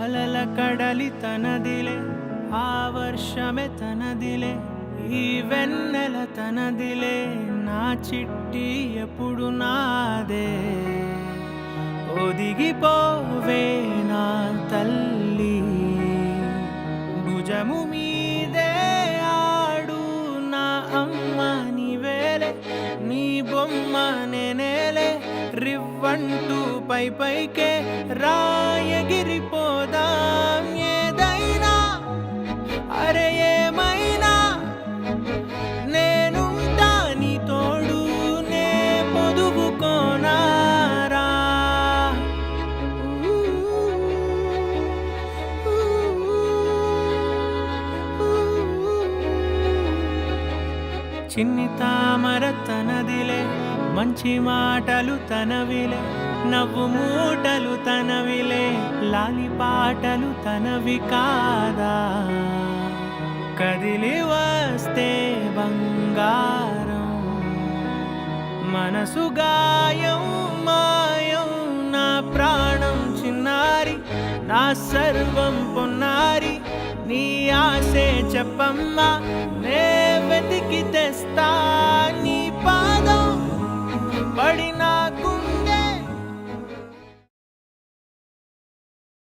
అలల కడలి తనదిలే ఆ వర్షమే తనదిలే ఈ వెన్నెల తనదిలే నా చిట్టి ఎప్పుడు నాదే. ఒదిగిపోవే నా తల్లి భుజము మీదే ఆడు నా అమ్మ నీవేలే నీ బొమ్మ నేనేలే రివ్వంటూ పై పైకే రాయగిరిపోదాం చిన్ని తామర తనదిలే మంచి మాటలు తనవిలే నవ్వు మూటలు తనవిలే లాలి పాటలు తనవి కాదా? కదిలి వస్తే బంగారం మనసు గాయం మాయం నా ప్రాణం చిన్నారి నా సర్వం పొన్నారి నీ ఆశే చెప్పమ్మా